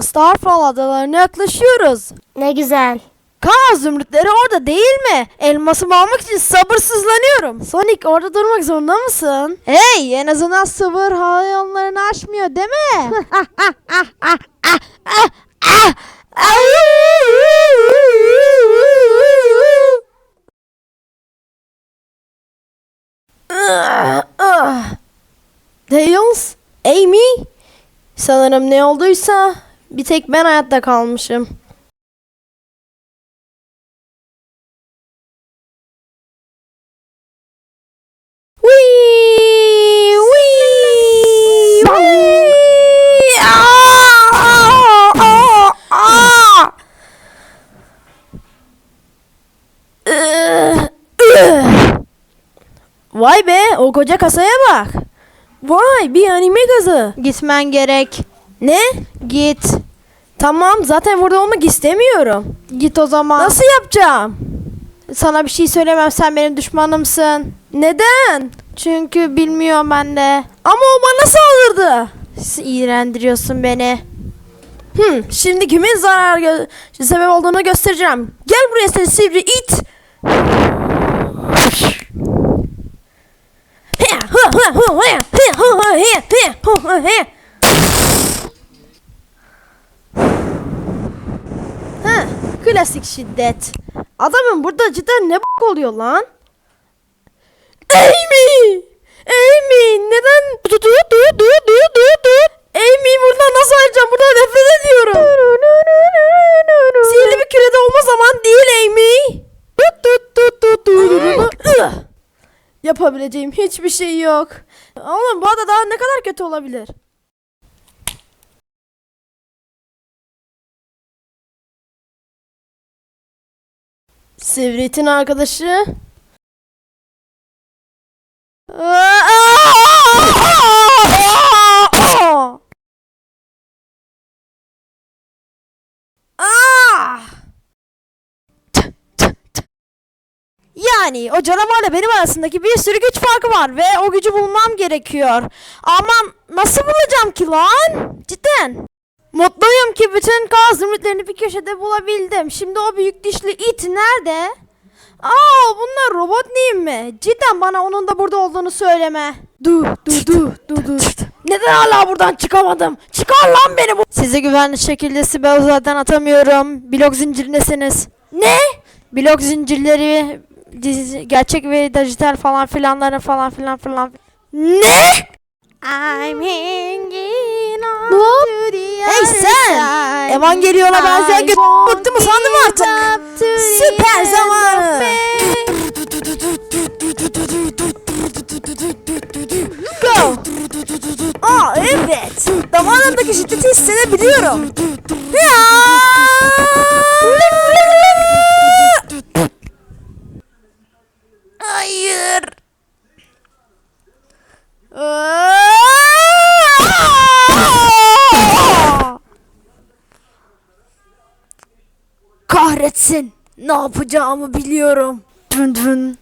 Starfall adalarına yaklaşıyoruz. Ne güzel. Kaan zümrütleri orada değil mi? Elmasımı almak için sabırsızlanıyorum. Sonic orada durmak zorunda mısın? Hey en azından sıvır hayallerini aşmıyor değil mi? Tails, Amy, sanırım ne olduysa bir tek ben hayatta kalmışım. Vay be o koca kasaya bak. Vay bir anime gazı. Gitmen gerek. Ne? Git. Tamam zaten burada olmak istemiyorum. Git o zaman. Nasıl yapacağım? Sana bir şey söylemem sen benim düşmanımsın. Neden? Çünkü bilmiyorum ben de. Ama o bana saldırdı. İğrendiriyorsun beni. Hmm, şimdi kimin zarar sebep olduğunu göstereceğim. Gel buraya sen sivri it. Klasik şiddet. Adamın burada cidden ne bok oluyor lan? Amy! Amy! Neden? Du du du du du du. Amy buradan nasıl ayrılacağım? Buradan nefret ediyorum. Sihirli bir kürede olma zaman değil Amy. Yapabileceğim hiçbir şey yok. Oğlum bu ada daha ne kadar kötü olabilir? Sivrit'in arkadaşı. Yani o canavarla benim arasındaki bir sürü güç farkı var ve o gücü bulmam gerekiyor. Ama nasıl bulacağım ki lan? Cidden. Mutluyum ki bütün kaz zümrütlerini bir köşede bulabildim. Şimdi o büyük dişli it nerede? Aa bunlar robot değil mi? Cidden bana onun da burada olduğunu söyleme. Du du du du du. Neden hala buradan çıkamadım? Çıkar lan beni bu. Sizi güvenli şekilde siber uzaydan atamıyorum. Blok zincirindesiniz. Ne? Blok zincirleri dizi- gerçek ve dijital falan filanları falan filan filan. Ne? I'm hanging on Hop. to the Hey sen! side. Evangelion'a benzeyen göt bıktı mı sandın mı artık? Süper zamanı. Go. Aa evet. Damarlarımdaki şiddeti hissedebiliyorum. Ya! Kahretsin. Ne yapacağımı biliyorum. Dün dün.